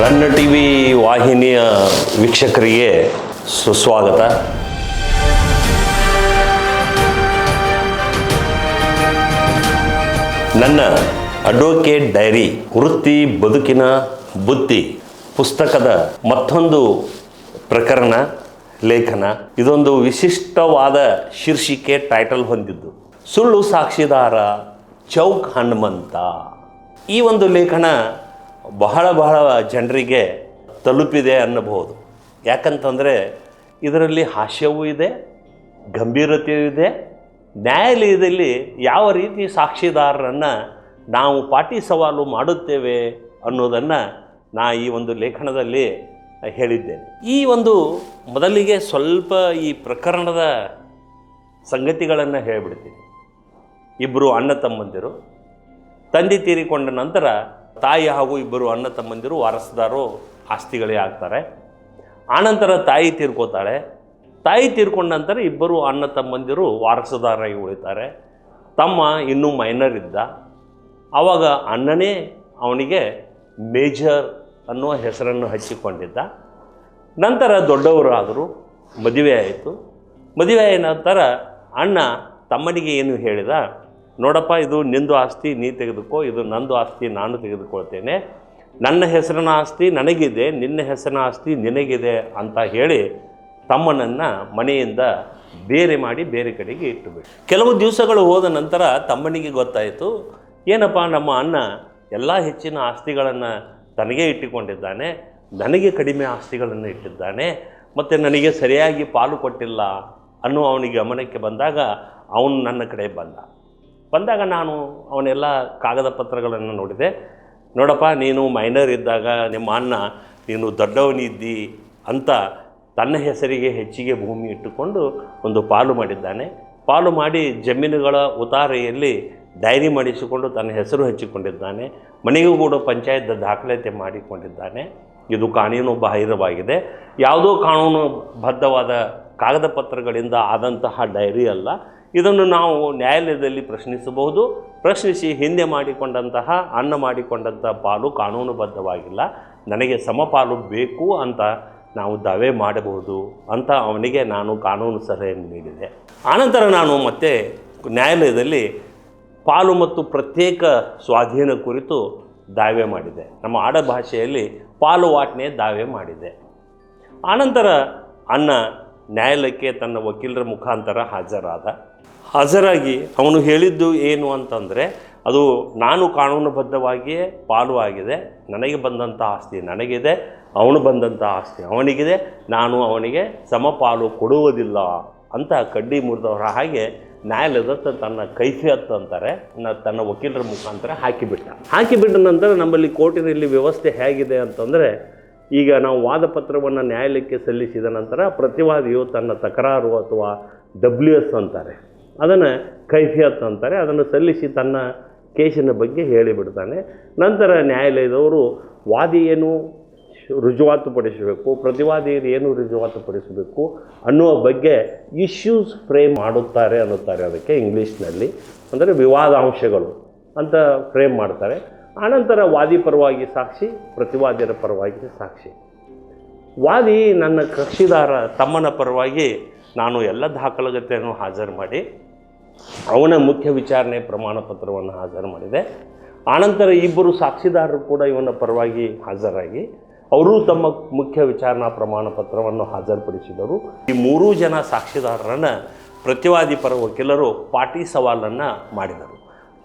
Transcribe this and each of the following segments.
ರನ್ನ T V ವಾಹಿನಿಯ ವೀಕ್ಷಕರಿಗೆ ಸುಸ್ವಾಗತ. ನನ್ನ ಅಡ್ವೊಕೇಟ್ ಡೈರಿ, ವೃತ್ತಿ ಬದುಕಿನ ಬುದ್ಧಿ ಪುಸ್ತಕದ ಮತ್ತೊಂದು ಪ್ರಕರಣ, ಲೇಖನ. ಇದೊಂದು ವಿಶಿಷ್ಟವಾದ ಶೀರ್ಷಿಕೆ ಟೈಟಲ್ ಹೊಂದಿದ್ದು, ಸುಳ್ಳು ಸಾಕ್ಷಿದಾರ ಚೌಕ್ ಹನುಮಂತ. ಈ ಒಂದು ಲೇಖನ ಬಹಳ ಬಹಳ ಜನರಿಗೆ ತಲುಪಿದೆ ಅನ್ನಬಹುದು. ಯಾಕಂತಂದರೆ ಇದರಲ್ಲಿ ಹಾಸ್ಯವೂ ಇದೆ, ಗಂಭೀರತೆಯೂ ಇದೆ, ನ್ಯಾಯಾಲಯದಲ್ಲಿ ಯಾವ ರೀತಿ ಸಾಕ್ಷಿದಾರರನ್ನು ನಾವು ಪಾಟಿ ಸವಾಲು ಮಾಡುತ್ತೇವೆ ಅನ್ನೋದನ್ನು ನಾ ಈ ಒಂದು ಲೇಖನದಲ್ಲಿ ಹೇಳಿದ್ದೇನೆ. ಈ ಒಂದು ಮೊದಲಿಗೆ ಸ್ವಲ್ಪ ಈ ಪ್ರಕರಣದ ಸಂಗತಿಗಳನ್ನು ಹೇಳಿಬಿಡ್ತೀನಿ. ಇಬ್ಬರು ಅಣ್ಣ ತಮ್ಮಂದಿರು, ತಂದೆ ತೀರಿಕೊಂಡ ನಂತರ ತಾಯಿ ಹಾಗೂ ಇಬ್ಬರು ಅಣ್ಣ ತಮ್ಮಂದಿರು ವಾರಸದಾರು ಆಸ್ತಿಗಳೇ ಆಗ್ತಾರೆ. ಆನಂತರ ತಾಯಿ ತೀರ್ಕೋತಾಳೆ. ತಾಯಿ ತೀರ್ಕೊಂಡ ನಂತರ ಇಬ್ಬರು ಅಣ್ಣ ತಮ್ಮಂದಿರು ವಾರಸದಾರರಾಗಿ ಉಳಿತಾರೆ. ತಮ್ಮ ಇನ್ನೂ ಮೈನರ್ ಇದ್ದ. ಆವಾಗ ಅಣ್ಣನೇ ಅವನಿಗೆ ಮೇಜರ್ ಅನ್ನುವ ಹೆಸರನ್ನು ಹಚ್ಚಿಕೊಂಡಿದ್ದ. ನಂತರ ದೊಡ್ಡವರಾದರು. ಮದುವೆ ಆಯಿತು. ಮದುವೆ ಆದ ನಂತರ ಅಣ್ಣ ತಮ್ಮನಿಗೆ ಏನು ಹೇಳಿದ? ನೋಡಪ್ಪ, ಇದು ನಿಂದು ಆಸ್ತಿ, ನೀ ತೆಗೆದುಕೋ, ಇದು ನಂದು ಆಸ್ತಿ, ನಾನು ತೆಗೆದುಕೊಳ್ತೇನೆ. ನನ್ನ ಹೆಸರಿನ ಆಸ್ತಿ ನನಗಿದೆ, ನಿನ್ನ ಹೆಸರಿನ ಆಸ್ತಿ ನಿನಗಿದೆ ಅಂತ ಹೇಳಿ ತಮ್ಮನನ್ನು ಮನೆಯಿಂದ ಬೇರೆ ಮಾಡಿ ಬೇರೆ ಕಡೆಗೆ ಇಟ್ಟುಬಿಟ್ಟು ಕೆಲವು ದಿವಸಗಳು ಹೋದ ನಂತರ ತಮ್ಮನಿಗೆ ಗೊತ್ತಾಯಿತು, ಏನಪ್ಪ, ನಮ್ಮ ಅಣ್ಣ ಎಲ್ಲ ಹೆಚ್ಚಿನ ಆಸ್ತಿಗಳನ್ನು ತನಗೇ ಇಟ್ಟುಕೊಂಡಿದ್ದಾನೆ, ನನಗೆ ಕಡಿಮೆ ಆಸ್ತಿಗಳನ್ನು ಇಟ್ಟಿದ್ದಾನೆ, ಮತ್ತು ನನಗೆ ಸರಿಯಾಗಿ ಪಾಲು ಕೊಟ್ಟಿಲ್ಲ ಅನ್ನೋ ಅವನಿಗೆ ಗಮನಕ್ಕೆ ಬಂದಾಗ ಅವನು ನನ್ನ ಕಡೆ ಬಂದ. ಬಂದಾಗ ನಾನು ಅವನೆಲ್ಲ ಕಾಗದ ಪತ್ರಗಳನ್ನು ನೋಡಿದೆ. ನೋಡಪ್ಪ, ನೀನು ಮೈನರ್ ಇದ್ದಾಗ ನಿಮ್ಮ ಅಣ್ಣ, ನೀನು ದೊಡ್ಡವನಿದ್ದಿ ಅಂತ ತನ್ನ ಹೆಸರಿಗೆ ಹೆಚ್ಚಿಗೆ ಭೂಮಿ ಇಟ್ಟುಕೊಂಡು ಒಂದು ಪಾಲು ಮಾಡಿದ್ದಾನೆ. ಪಾಲು ಮಾಡಿ ಜಮೀನುಗಳ ಉತಾರೆಯಲ್ಲಿ ಡೈರಿ ಮಾಡಿಸಿಕೊಂಡು ತನ್ನ ಹೆಸರು ಹಚ್ಚಿಕೊಂಡಿದ್ದಾನೆ. ಮನೆಗೂ ಕೂಡ ಪಂಚಾಯತ್ ದಾಖಲಾತಿ ಮಾಡಿಕೊಂಡಿದ್ದಾನೆ. ಇದು ಕಾನೂನು ಬಾಹಿರವಾಗಿದೆ. ಯಾವುದೋ ಕಾನೂನುಬದ್ಧವಾದ ಕಾಗದ ಪತ್ರಗಳಿಂದ ಆದಂತಹ ಡೈರಿ ಅಲ್ಲ. ಇದನ್ನು ನಾವು ನ್ಯಾಯಾಲಯದಲ್ಲಿ ಪ್ರಶ್ನಿಸಬಹುದು. ಪ್ರಶ್ನಿಸಿ ಹಿಂದೆ ಮಾಡಿಕೊಂಡಂತಹ ಅನ್ನ ಮಾಡಿಕೊಂಡಂತಹ ಪಾಲು ಕಾನೂನುಬದ್ಧವಾಗಿಲ್ಲ. ನನಗೆ ಸಮಪಾಲು ಬೇಕು ಅಂತ ನಾವು ದಾವೆ ಮಾಡಬಹುದು ಅಂತ ಅವನಿಗೆ ನಾನು ಕಾನೂನು ಸಲಹೆಯನ್ನು ನೀಡಿದೆ. ಆನಂತರ ನಾನು ಮತ್ತೆ ನ್ಯಾಯಾಲಯದಲ್ಲಿ ಪಾಲು ಮತ್ತು ಪ್ರತ್ಯೇಕ ಸ್ವಾಧೀನ ಕುರಿತು ದಾವೆ ಮಾಡಿದೆ. ನಮ್ಮ ಆಡ ಭಾಷೆಯಲ್ಲಿ ಪಾಲು ವಾಟ್ನೆ ದಾವೆ ಮಾಡಿದೆ. ಆನಂತರ ಅನ್ನ ನ್ಯಾಯಾಲಯಕ್ಕೆ ತನ್ನ ವಕೀಲರ ಮುಖಾಂತರ ಹಾಜರಾದ. ಹಾಜರಾಗಿ ಅವನು ಹೇಳಿದ್ದು ಏನು ಅಂತಂದರೆ, ಅದು ನಾನು ಕಾನೂನುಬದ್ಧವಾಗಿಯೇ ಪಾಲು ಆಗಿದೆ ನನಗೆ ಬಂದಂಥ ಆಸ್ತಿ ನನಗಿದೆ, ಅವನು ಬಂದಂಥ ಆಸ್ತಿ ಅವನಿಗಿದೆ, ನಾನು ಅವನಿಗೆ ಸಮಪಾಲು ಕೊಡುವುದಿಲ್ಲ ಅಂತ ಕಡ್ಡಿ ಮುರಿದವರ ಹಾಗೆ ನ್ಯಾಯಾಲಯದ ತನ್ನ ಕೈಫಿಯತ್ ಅಂತಾರೆ ತನ್ನ ವಕೀಲರ ಮುಖಾಂತರ ಹಾಕಿಬಿಟ್ಟ. ಹಾಕಿಬಿಟ್ಟ ನಂತರ ನಮ್ಮಲ್ಲಿ ಕೋರ್ಟಿನಲ್ಲಿ ವ್ಯವಸ್ಥೆ ಹೇಗಿದೆ ಅಂತಂದರೆ, ಈಗ ನಾವು ವಾದಪತ್ರವನ್ನು ನ್ಯಾಯಾಲಯಕ್ಕೆ ಸಲ್ಲಿಸಿದ ನಂತರ ಪ್ರತಿವಾದಿಯು ತನ್ನ ತಕರಾರು ಅಥವಾ ಡಬ್ಲ್ಯೂ ಎಸ್ ಅಂತಾರೆ. ಅದನ್ನು ಕೈಫಿಯತ್ ಅಂತಾರೆ, ಅದನ್ನು ಸಲ್ಲಿಸಿ ತನ್ನ ಕೇಸಿನ ಬಗ್ಗೆ ಹೇಳಿಬಿಡ್ತಾನೆ. ನಂತರ ನ್ಯಾಯಾಲಯದವರು ವಾದಿ ಏನು ರುಜುವಾತುಪಡಿಸಬೇಕು ಪ್ರತಿವಾದಿಯರು ಏನು ರುಜುವಾತುಪಡಿಸಬೇಕು ಅನ್ನುವ ಬಗ್ಗೆ ಇಶ್ಯೂಸ್ ಫ್ರೇಮ್ ಮಾಡುತ್ತಾರೆ ಅನ್ನುತ್ತಾರೆ ಅದಕ್ಕೆ ಇಂಗ್ಲೀಷ್ನಲ್ಲಿ. ಅಂದರೆ ವಿವಾದಾಂಶಗಳು ಅಂತ ಫ್ರೇಮ್ ಮಾಡ್ತಾರೆ. ಆನಂತರ ವಾದಿ ಪರವಾಗಿ ಸಾಕ್ಷಿ ಪ್ರತಿವಾದಿಯರ ಪರವಾಗಿ ಸಾಕ್ಷಿ. ವಾದಿ ನನ್ನ ಕಕ್ಷಿದಾರ ತಮ್ಮನ ಪರವಾಗಿ ನಾನು ಎಲ್ಲ ದಾಖಲಾತಿಯನ್ನು ಹಾಜರು ಮಾಡಿ ಅವನ ಮುಖ್ಯ ವಿಚಾರಣೆ ಪ್ರಮಾಣ ಪತ್ರವನ್ನು ಹಾಜರು ಮಾಡಿದೆ. ಆನಂತರ ಇಬ್ಬರು ಸಾಕ್ಷಿದಾರರು ಕೂಡ ಇವನ ಪರವಾಗಿ ಹಾಜರಾಗಿ ಅವರು ತಮ್ಮ ಮುಖ್ಯ ವಿಚಾರಣಾ ಪ್ರಮಾಣ ಪತ್ರವನ್ನು ಹಾಜರುಪಡಿಸಿದರು. ಈ ಮೂರೂ ಜನ ಸಾಕ್ಷಿದಾರರನ್ನು ಪ್ರತಿವಾದಿ ಪರ ವಕೀಲರು ಪಾಟಿ ಸವಾಲನ್ನು ಮಾಡಿದರು.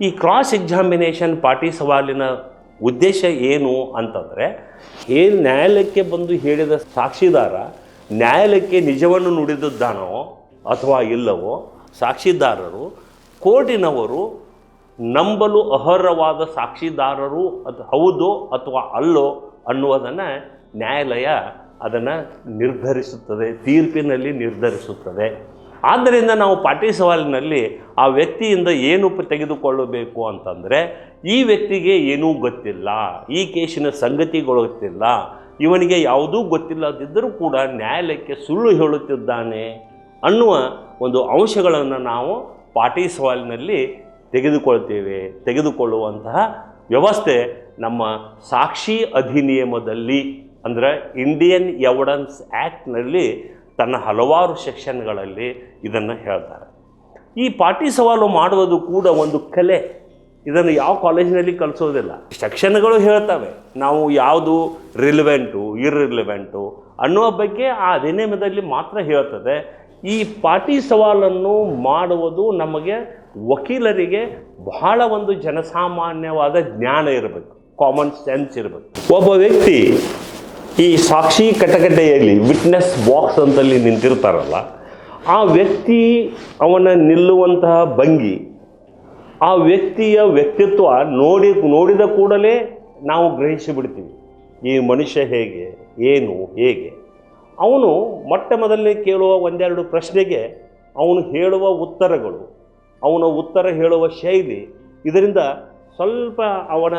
ಈ ಕ್ರಾಸ್ ಎಕ್ಸಾಮಿನೇಷನ್ ಪಾಟಿ ಸವಾಲಿನ ಉದ್ದೇಶ ಏನು ಅಂತಂದರೆ, ಏನು ನ್ಯಾಯಾಲಯಕ್ಕೆ ಬಂದು ಹೇಳಿದ ಸಾಕ್ಷಿದಾರ ನ್ಯಾಯಾಲಯಕ್ಕೆ ನಿಜವನ್ನು ನುಡಿದದ್ದಾನೋ ಅಥವಾ ಇಲ್ಲವೋ ಸಾಕ್ಷಿದಾರರು, ಕೋರ್ಟಿನವರು ನಂಬಲು ಅರ್ಹವಾದ ಸಾಕ್ಷಿದಾರರು ಅದು ಹೌದೋ ಅಥವಾ ಅಲ್ಲೋ ಅನ್ನುವುದನ್ನು ನ್ಯಾಯಾಲಯ ಅದನ್ನು ನಿರ್ಧರಿಸುತ್ತದೆ, ತೀರ್ಪಿನಲ್ಲಿ ನಿರ್ಧರಿಸುತ್ತದೆ. ಆದ್ದರಿಂದ ನಾವು ಪಾಟಿ ಸವಾಲಿನಲ್ಲಿ ಆ ವ್ಯಕ್ತಿಯಿಂದ ಏನು ತೆಗೆದುಕೊಳ್ಳಬೇಕು ಅಂತಂದರೆ, ಈ ವ್ಯಕ್ತಿಗೆ ಏನೂ ಗೊತ್ತಿಲ್ಲ, ಈ ಕೇಸಿನ ಸಂಗತಿಗಳು ಗೊತ್ತಿಲ್ಲ, ಇವನಿಗೆ ಯಾವುದೂ ಗೊತ್ತಿಲ್ಲದಿದ್ದರೂ ಕೂಡ ನ್ಯಾಯಾಲಯಕ್ಕೆ ಸುಳ್ಳು ಹೇಳುತ್ತಿದ್ದಾನೆ ಅನ್ನುವ ಒಂದು ಅಂಶಗಳನ್ನು ನಾವು ಪಾಟಿ ಸವಾಲಿನಲ್ಲಿ ತೆಗೆದುಕೊಳ್ತೇವೆ. ತೆಗೆದುಕೊಳ್ಳುವಂತಹ ವ್ಯವಸ್ಥೆ ನಮ್ಮ ಸಾಕ್ಷಿ ಅಧಿನಿಯಮದಲ್ಲಿ, ಅಂದರೆ ಇಂಡಿಯನ್ ಎವಿಡೆನ್ಸ್ ಆ್ಯಕ್ಟ್ನಲ್ಲಿ ತನ್ನ ಹಲವಾರು ಸೆಕ್ಷನ್ಗಳಲ್ಲಿ ಇದನ್ನು ಹೇಳ್ತಾರೆ. ಈ ಪಾಟಿ ಸವಾಲು ಮಾಡುವುದು ಕೂಡ ಒಂದು ಕಲೆ. ಇದನ್ನು ಯಾವ ಕಾಲೇಜಿನಲ್ಲಿ ಕಲಿಸೋದಿಲ್ಲ. ಸೆಕ್ಷನ್ಗಳು ಹೇಳ್ತವೆ, ನಾವು ಯಾವುದು ರಿಲಿವೆಂಟು ಇರ್ರಿಲಿವೆಂಟು ಅನ್ನುವ ಬಗ್ಗೆ ಆ ಅಧಿನಿಯಮದಲ್ಲಿ ಮಾತ್ರ ಹೇಳ್ತದೆ. ಈ ಪಾಟಿ ಸವಾಲನ್ನು ಮಾಡುವುದು ನಮಗೆ ವಕೀಲರಿಗೆ ಬಹಳ ಒಂದು ಜನಸಾಮಾನ್ಯವಾದ ಜ್ಞಾನ ಇರಬೇಕು ಕಾಮನ್ ಸೆನ್ಸ್ ಇರಬೇಕು. ಒಬ್ಬ ವ್ಯಕ್ತಿ ಈ ಸಾಕ್ಷಿ ಕಟಕಟೆಯಲ್ಲಿ ವಿಟ್ನೆಸ್ ಬಾಕ್ಸ್ ಅಂತಲ್ಲಿ ನಿಂತಿರ್ತಾರಲ್ಲ, ಆ ವ್ಯಕ್ತಿ ಅವನ ನಿಲ್ಲುವಂತಹ ಭಂಗಿ, ಆ ವ್ಯಕ್ತಿಯ ವ್ಯಕ್ತಿತ್ವ ನೋಡಿ, ನೋಡಿದ ಕೂಡಲೇ ನಾವು ಗ್ರಹಿಸಿಬಿಡ್ತೀವಿ, ಈ ಮನುಷ್ಯ ಹೇಗೆ, ಏನು, ಹೇಗೆ. ಅವನು ಮೊಟ್ಟ ಮೊದಲನೇ ಕೇಳುವ ಒಂದೆರಡು ಪ್ರಶ್ನೆಗೆ ಅವನು ಹೇಳುವ ಉತ್ತರಗಳು, ಅವನ ಉತ್ತರ ಹೇಳುವ ಶೈಲಿ, ಇದರಿಂದ ಸ್ವಲ್ಪ ಅವನ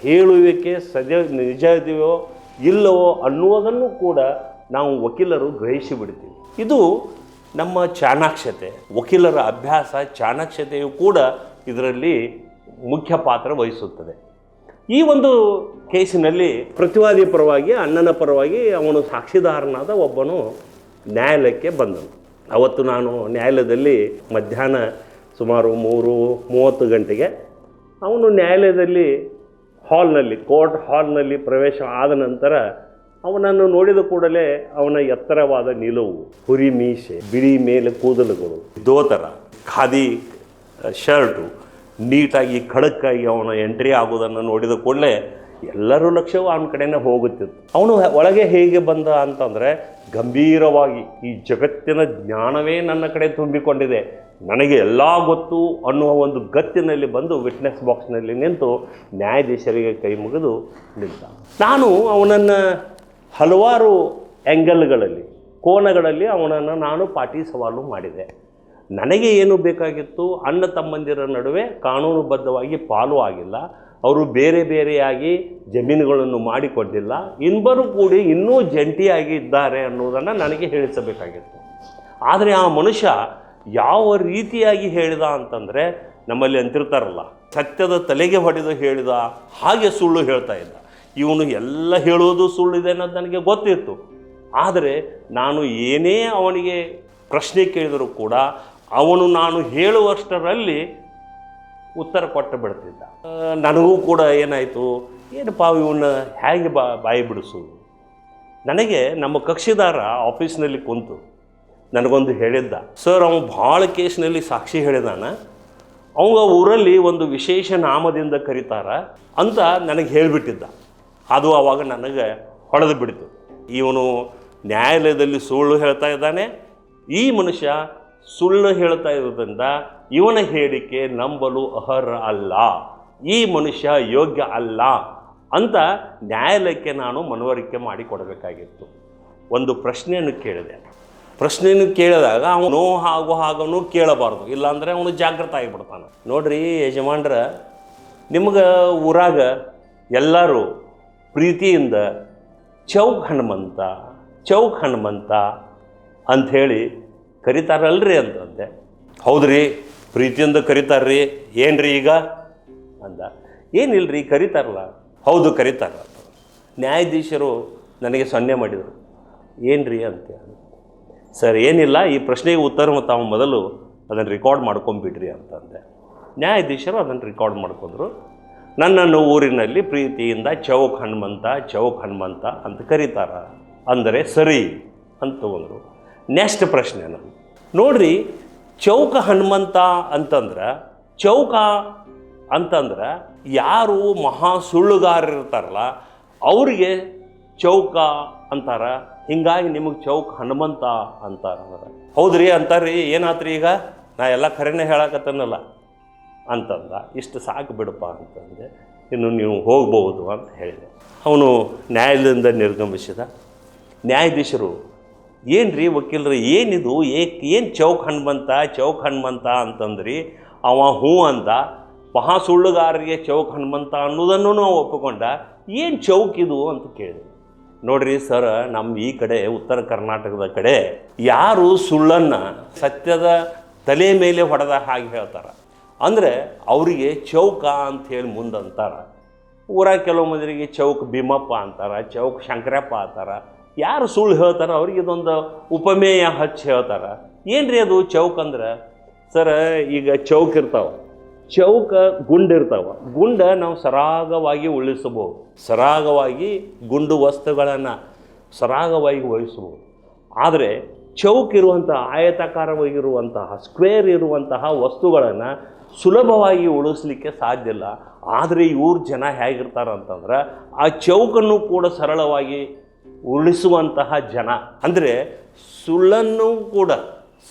ಹೇಳುವಿಕೆ ಸಜ ನಿಜ ಇದೆಯೋ ಇಲ್ಲವೋ ಅನ್ನುವುದನ್ನು ಕೂಡ ನಾವು ವಕೀಲರು ಗ್ರಹಿಸಿಬಿಡ್ತೀವಿ. ಇದು ನಮ್ಮ ಚಾಣಾಕ್ಷತೆ, ವಕೀಲರ ಅಭ್ಯಾಸ, ಚಾಣಾಕ್ಷತೆಯು ಕೂಡ ಇದರಲ್ಲಿ ಮುಖ್ಯ ಪಾತ್ರ ವಹಿಸುತ್ತದೆ. ಈ ಒಂದು ಕೇಸಿನಲ್ಲಿ ಪ್ರತಿವಾದಿ ಪರವಾಗಿ, ಅಣ್ಣನ ಪರವಾಗಿ ಅವನು ಸಾಕ್ಷಿದಾರನಾದ ಒಬ್ಬನು ನ್ಯಾಯಾಲಯಕ್ಕೆ ಬಂದನು. ಅವತ್ತು ನಾನು ನ್ಯಾಯಾಲಯದಲ್ಲಿ ಮಧ್ಯಾಹ್ನ ಸುಮಾರು ಮೂರು, ಮೂವತ್ತು ಗಂಟೆಗೆ ಅವನು ನ್ಯಾಯಾಲಯದಲ್ಲಿ ಹಾಲ್ನಲ್ಲಿ, ಕೋರ್ಟ್ ಹಾಲ್ನಲ್ಲಿ ಪ್ರವೇಶ ಆದ ನಂತರ ಅವನನ್ನು ನೋಡಿದ ಕೂಡಲೇ ಅವನ ಎತ್ತರವಾದ ನಿಲುವು ಹುರಿ ಮೀಸೆ ಬಿಳಿ ಮೇಲೆ ಕೂದಲುಗಳು, ದೋತರ, ಖಾದಿ ಶರ್ಟು ನೀಟಾಗಿ ಖಡಕ್ಕಾಗಿ ಅವನ ಎಂಟ್ರಿ ಆಗೋದನ್ನು ನೋಡಿದ ಕೂಡಲೇ ಎಲ್ಲರೂ ಲಕ್ಷ್ಯವೂ ಅವನ ಕಡೆನೇ ಹೋಗುತ್ತಿತ್ತು. ಅವನು ಒಳಗೆ ಹೇಗೆ ಬಂದ ಅಂತಂದರೆ, ಗಂಭೀರವಾಗಿ, ಈ ಜಗತ್ತಿನ ಜ್ಞಾನವೇ ನನ್ನ ಕಡೆ ತುಂಬಿಕೊಂಡಿದೆ. ನನಗೆ ಎಲ್ಲ ಗೊತ್ತು ಅನ್ನುವ ಒಂದು ಗತ್ತಿನಲ್ಲಿ ಬಂದು ವಿಟ್ನೆಸ್ ಬಾಕ್ಸ್ನಲ್ಲಿ ನಿಂತು ನ್ಯಾಯಾಧೀಶರಿಗೆ ಕೈ ಮುಗಿದು ನಿಂತ. ನಾನು ಅವನನ್ನು ಹಲವಾರು ಆ್ಯಂಗಲ್ಗಳಲ್ಲಿ ಕೋನಗಳಲ್ಲಿ ಅವನನ್ನು ನಾನು ಪಾಟಿ ಸವಾಲು ಮಾಡಿದೆ. ನನಗೆ ಏನು ಬೇಕಾಗಿತ್ತು ಅಣ್ಣ ತಮ್ಮಂದಿರ ನಡುವೆ ಕಾನೂನುಬದ್ಧವಾಗಿ ಪಾಲು ಆಗಿಲ್ಲ. ಅವರು ಬೇರೆ ಬೇರೆಯಾಗಿ ಜಮೀನುಗಳನ್ನು ಮಾಡಿಕೊಂಡಿಲ್ಲ ಇಬ್ಬರು ಕೂಡಿ ಇನ್ನೂ ಜಂಟಿಯಾಗಿ ಇದ್ದಾರೆ ಅನ್ನೋದನ್ನು ನನಗೆ ಹೇಳಿಸಬೇಕಾಗಿತ್ತು. ಆದರೆ ಆ ಮನುಷ್ಯ ಯಾವ ರೀತಿಯಾಗಿ ಹೇಳಿದ ಅಂತಂದರೆ ನಮ್ಮಲ್ಲಿ ಅಂತಿರ್ತಾರಲ್ಲ, ಸತ್ಯದ ತಲೆಗೆ ಹೊಡೆದು ಹೇಳಿದ ಹಾಗೆ ಸುಳ್ಳು ಹೇಳ್ತಾ ಇದ್ದ. ಇವನು ಎಲ್ಲ ಹೇಳೋದು ಸುಳ್ಳಿದೆ ಅನ್ನೋದು ನನಗೆ ಗೊತ್ತಿತ್ತು. ಆದರೆ ನಾನು ಏನೇ ಅವನಿಗೆ ಪ್ರಶ್ನೆ ಕೇಳಿದರೂ ಕೂಡ ಅವನು ನಾನು ಹೇಳುವಷ್ಟರಲ್ಲಿ ಉತ್ತರ ಕೊಟ್ಟು ಬಿಡ್ತಿದ್ದ. ನನಗೂ ಕೂಡ ಏನಾಯಿತು? ಏನಪ್ಪ ಇವನ್ನ ಹೇಗೆ ಬಾ, ಬಾಯಿ ಬಿಡಿಸೋದು? ನನಗೆ ನಮ್ಮ ಕಕ್ಷಿದಾರ ಆಫೀಸ್ನಲ್ಲಿ ಕುಂತು ನನಗೊಂದು ಹೇಳಿದ್ದ. ಸರ್, ಅವನು ಭಾಳ ಕೇಸ್ನಲ್ಲಿ ಸಾಕ್ಷಿ ಹೇಳಿದಾನ. ಅವಂಗ ಊರಲ್ಲಿ ಒಂದು ವಿಶೇಷ ನಾಮದಿಂದ ಕರೀತಾರ ಅಂತ ನನಗೆ ಹೇಳಿಬಿಟ್ಟಿದ್ದ. ಅದು ಆವಾಗ ನನಗೆ ಹೊಡೆದು ಬಿಡ್ತು. ಇವನು ನ್ಯಾಯಾಲಯದಲ್ಲಿ ಸುಳ್ಳು ಹೇಳ್ತಾ ಇದ್ದಾನೆ. ಈ ಮನುಷ್ಯ ಸುಳ್ಳು ಹೇಳ್ತಾ ಇರೋದ್ರಿಂದ ಇವನ ಹೇಳಿಕೆ ನಂಬಲು ಅರ್ಹ ಅಲ್ಲ. ಈ ಮನುಷ್ಯ ಯೋಗ್ಯ ಅಲ್ಲ ಅಂತ ನ್ಯಾಯಾಲಯಕ್ಕೆ ನಾನು ಮನವರಿಕೆ ಮಾಡಿ ಕೊಡಬೇಕಾಗಿತ್ತು ಒಂದು ಪ್ರಶ್ನೆಯನ್ನು ಕೇಳಿದೆ. ಪ್ರಶ್ನೆಯನ್ನು ಕೇಳಿದಾಗ ಅವನು ಹಾಗೂ ಹಾಗನು ಕೇಳಬಾರ್ದು. ಇಲ್ಲಾಂದರೆ ಅವನು ಜಾಗೃತ ಆಗಿಬಿಡ್ತಾನೆ. ನೋಡ್ರಿ ಯಜಮಾನ್ರ, ನಿಮ್ಗೆ ಊರಾಗ ಎಲ್ಲರೂ ಪ್ರೀತಿಯಿಂದ ಚೌಕ್ ಹನುಮಂತ ಚೌಕ್ ಹನುಮಂತ ಅಂಥೇಳಿ ಕರಿತಾರಲ್ರಿ ಅಂತಂದೆ. ಹೌದ್ರಿ, ಪ್ರೀತಿಯಿಂದ ಕರಿತಾರ್ರಿ, ಏನ್ರಿ ಈಗ? ಅಂದ, ಏನಿಲ್ರಿ, ಕರಿತಾರಲ್ಲ? ಹೌದು, ಕರಿತಾರ. ನ್ಯಾಯಾಧೀಶರು ನನಗೆ ಸೊನ್ನೆ ಮಾಡಿದರು. ಏನ್ರಿ ಅಂತ? ಸರ್, ಏನಿಲ್ಲ, ಈ ಪ್ರಶ್ನೆಗೆ ಉತ್ತರ ತಾವು ಮೊದಲು ಅದನ್ನು ರೆಕಾರ್ಡ್ ಮಾಡ್ಕೊಂಬಿಡ್ರಿ ಅಂತಂದೆ. ನ್ಯಾಯಾಧೀಶರು ಅದನ್ನು ರೆಕಾರ್ಡ್ ಮಾಡ್ಕೊಂಡ್ರು. ನನ್ನನ್ನು ಊರಿನಲ್ಲಿ ಪ್ರೀತಿಯಿಂದ ಚೌಕ್ ಹನುಮಂತ ಚೌಕ್ ಹನುಮಂತ ಅಂತ ಕರೀತಾರ. ಅಂದರೆ ಸರಿ ಅಂತ ತಗೊಂಡ್ರು ನೆಕ್ಸ್ಟ್ ಪ್ರಶ್ನೆ ನಮ್ಮ ನೋಡ್ರಿ, ಚೌಕ ಹನುಮಂತ ಅಂತಂದ್ರೆ, ಚೌಕ ಅಂತಂದ್ರೆ ಯಾರು ಮಹಾ ಸುಳ್ಳುಗಾರರಿರ್ತಾರಲ್ಲ ಅವರಿಗೆ ಚೌಕ ಅಂತಾರ. ಹಿಂಗಾಗಿ ನಿಮಗೆ ಚೌಕ ಹನುಮಂತ ಅಂತಾರ ಹೌದ್ರಿ ಅಂತಾರ್ರಿ, ಏನಾತ್ರಿ ಈಗ? ನಾ ಎಲ್ಲ ಖರೇನೆ ಹೇಳಕತ್ತನಲ್ಲ. ಅಂತಂದ, ಇಷ್ಟು ಸಾಕು ಬಿಡಪ್ಪ ಅಂತಂದೆ. ಇನ್ನು ನೀವು ಹೋಗ್ಬೋದು ಅಂತ ಹೇಳಿದೆ. ಅವನು ನ್ಯಾಯಾಲಯದಿಂದ ನಿರ್ಗಮಿಸಿದ. ನ್ಯಾಯಾಧೀಶರು ಏನು ರೀ ವಕೀಲರು, ಏನಿದು? ಏಕ್, ಏನು ಚೌಕ್ ಹನುಮಂತ ಚೌಕ್ ಹನುಮಂತ ಅಂತಂದ್ರಿ, ಅವ ಹ್ಞೂ ಅಂದ, ಮಹಾ ಸುಳ್ಳುಗಾರರಿಗೆ ಚೌಕ್ ಹನುಮಂತ ಅನ್ನೋದನ್ನು ನಾವು ಒಪ್ಪಿಕೊಂಡ, ಏನು ಚೌಕ್ ಇದು ಅಂತ ಕೇಳಿದೆ. ನೋಡ್ರಿ ಸರ್ ನಮ್ಮ ಈ ಕಡೆ, ಉತ್ತರ ಕರ್ನಾಟಕದ ಕಡೆ, ಯಾರು ಸುಳ್ಳನ್ನು ಸತ್ಯದ ತಲೆ ಮೇಲೆ ಹೊಡೆದ ಹಾಗೆ ಹೇಳ್ತಾರೆ. ಅಂದರೆ, ಅವರಿಗೆ ಚೌಕ ಅಂತ ಹೇಳಿ ಊರ ಊರಾಗ ಕೆಲವು ಮಂದಿರಿಗೆ ಚೌಕ್ ಭೀಮಪ್ಪ ಅಂತಾರೆ, ಚೌಕ್ ಶಂಕರಪ್ಪ ಅಂತಾರ. ಯಾರು ಸುಳ್ಳು ಹೇಳ್ತಾರ ಅವ್ರಿಗೆ ಇದೊಂದು ಉಪಮೇಯ ಹಚ್ಚಿ ಹೇಳ್ತಾರ. ರೀ ಅದು ಚೌಕ್ ಅಂದ್ರೆ? ಸರ್, ಈಗ ಚೌಕ್ ಇರ್ತಾವೆ. ಚೌಕ ಗುಂಡು ಇರ್ತಾವೆ. ಗುಂಡ ನಾವು ಸರಾಗವಾಗಿ ಉಳಿಸಬಹುದು. ಸರಾಗವಾಗಿ ಗುಂಡು ವಸ್ತುಗಳನ್ನು ಸರಾಗವಾಗಿ ವಹಿಸಬಹುದು ಆದರೆ ಚೌಕ್ ಇರುವಂತಹ ಆಯತಾಕಾರವಾಗಿರುವಂತಹ, ಸ್ಕ್ವೇರ್ ಇರುವಂತಹ ವಸ್ತುಗಳನ್ನು ಸುಲಭವಾಗಿ ಉಳಿಸ್ಲಿಕ್ಕೆ ಸಾಧ್ಯ ಇಲ್ಲ. ಆದರೆ ಇವ್ರ ಜನ ಹೇಗಿರ್ತಾರೆ ಅಂತಂದ್ರೆ ಆ ಚೌಕನ್ನು ಕೂಡ ಸರಳವಾಗಿ ಉಳಿಸುವಂತಹ ಜನ. ಅಂದರೆ ಸುಳ್ಳನ್ನು ಕೂಡ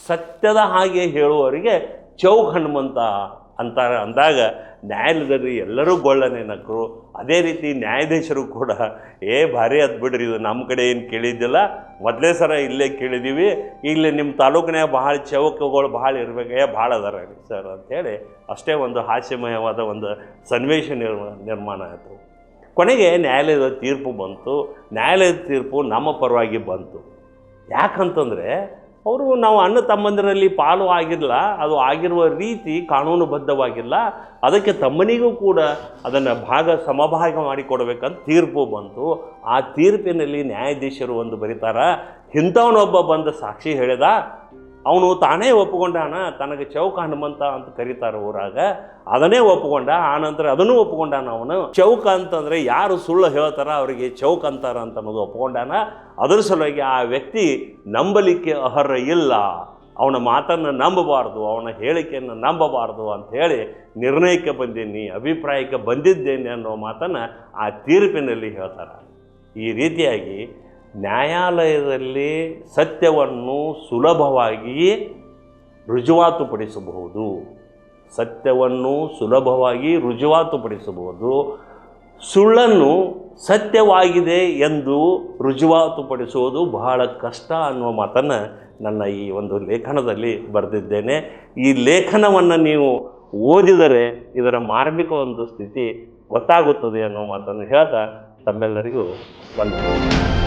ಸತ್ಯದ ಹಾಗೆ ಹೇಳುವವರಿಗೆ ಚೌಕ್ ಹನುಮಂತ ಅಂತಾರೆ. ಅಂದಾಗ ನ್ಯಾಯಾಲಯದಲ್ಲಿ ಎಲ್ಲರೂ ಗೊಳ್ಳನೆ ನಕ್ಕರು ಅದೇ ರೀತಿ ನ್ಯಾಯಾಧೀಶರು ಕೂಡ, ಏ, ಭಾರಿ ಅದು ಬಿಡ್ರಿ, ಇದು ನಮ್ಮ ಕಡೆ ಏನು ಕೇಳಿದ್ದಿಲ್ಲ ಮೊದಲೇ ಸರ ಇಲ್ಲೇ ಕೇಳಿದ್ದೀವಿ ಇಲ್ಲಿ ನಿಮ್ಮ ತಾಲೂಕಿನಾಗ ಭಾಳ ಚೌಕಗಳು ಭಾಳ ಇರಬೇಕು. ಏ ಭಾಳ ಅದಾರ ಸರ್ ಅಂಥೇಳಿ ಅಷ್ಟೇ ಒಂದು ಹಾಸ್ಯಮಯವಾದ ಒಂದು ಸನ್ನಿವೇಶ ನಿರ್ಮ, ನಿರ್ಮಾಣ ಆಯಿತು. ಕೊನೆಗೆ ನ್ಯಾಯಾಲಯದ ತೀರ್ಪು ಬಂತು. ನ್ಯಾಯಾಲಯದ ತೀರ್ಪು ನಮ್ಮ ಪರವಾಗಿ ಬಂತು. ಯಾಕಂತಂದರೆ, ಅವರು ನಾವು ಅಣ್ಣ ತಮ್ಮಂದಿರಲ್ಲಿ ಪಾಲು ಆಗಿಲ್ಲ, ಅದು ಆಗಿರುವ ರೀತಿ ಕಾನೂನುಬದ್ಧವಾಗಿಲ್ಲ. ಅದಕ್ಕೆ ತಮ್ಮನಿಗೂ ಕೂಡ ಅದನ್ನು ಭಾಗ ಸಮಭಾಗ ಮಾಡಿಕೊಡ್ಬೇಕಂತ ತೀರ್ಪು ಬಂತು. ಆ ತೀರ್ಪಿನಲ್ಲಿ ನ್ಯಾಯಾಧೀಶರು ಒಂದು ಬರೀತಾರ, ಇಂಥವನೊಬ್ಬ ಬಂದ ಸಾಕ್ಷಿ ಹೇಳಿದ ಅವನು ತಾನೇ ಒಪ್ಪಿಕೊಂಡಾನ, ತನಗೆ ಚೌಕ ಹನುಮಂತ ಅಂತ ಕರೀತಾರೆ ಊರಾಗ, ಅದನ್ನೇ ಒಪ್ಪಿಕೊಂಡ ಆನಂತರ ಅದನ್ನು ಒಪ್ಪಿಕೊಂಡಾನ ಅವನು. ಚೌಕ ಅಂತಂದರೆ ಯಾರು ಸುಳ್ಳು ಹೇಳ್ತಾರ ಅವರಿಗೆ ಚೌಕ ಅಂತಾರ ಅಂತ ಅನ್ನೋದು ಒಪ್ಪಿಕೊಂಡಾನ. ಅದರ ಸಲುವಾಗಿ ಆ ವ್ಯಕ್ತಿ ನಂಬಲಿಕ್ಕೆ ಅರ್ಹ ಇಲ್ಲ. ಅವನ ಮಾತನ್ನು ನಂಬಬಾರ್ದು, ಅವನ ಹೇಳಿಕೆಯನ್ನು ನಂಬಬಾರ್ದು ಅಂತ ಹೇಳಿ ನಿರ್ಣಯಕ್ಕೆ ಬಂದೀನಿ, ಅಭಿಪ್ರಾಯಕ್ಕೆ ಬಂದಿದ್ದೇನೆ ಅನ್ನೋ ಮಾತನ್ನು ಆ ತೀರ್ಪಿನಲ್ಲಿ ಹೇಳ್ತಾರೆ. ಈ ರೀತಿಯಾಗಿ ನ್ಯಾಯಾಲಯದಲ್ಲಿ ಸತ್ಯವನ್ನು ಸುಲಭವಾಗಿ ರುಜುವಾತುಪಡಿಸಬಹುದು. ಸತ್ಯವನ್ನು ಸುಲಭವಾಗಿ ರುಜುವಾತುಪಡಿಸಬಹುದು. ಸುಳ್ಳನ್ನು ಸತ್ಯವಾಗಿದೆ ಎಂದು ರುಜುವಾತುಪಡಿಸುವುದು ಬಹಳ ಕಷ್ಟ ಅನ್ನುವ ಮಾತನ್ನು ನನ್ನ ಈ ಒಂದು ಲೇಖನದಲ್ಲಿ ಬರೆದಿದ್ದೇನೆ. ಈ ಲೇಖನವನ್ನು ನೀವು ಓದಿದರೆ ಇದರ ಮಾರ್ಮಿಕ ಒಂದು ಸ್ಥಿತಿ ಗೊತ್ತಾಗುತ್ತದೆ ಅನ್ನೋ ಮಾತನ್ನು ಹೇಳ್ತಾ ತಮ್ಮೆಲ್ಲರಿಗೂ ವಂದನೆ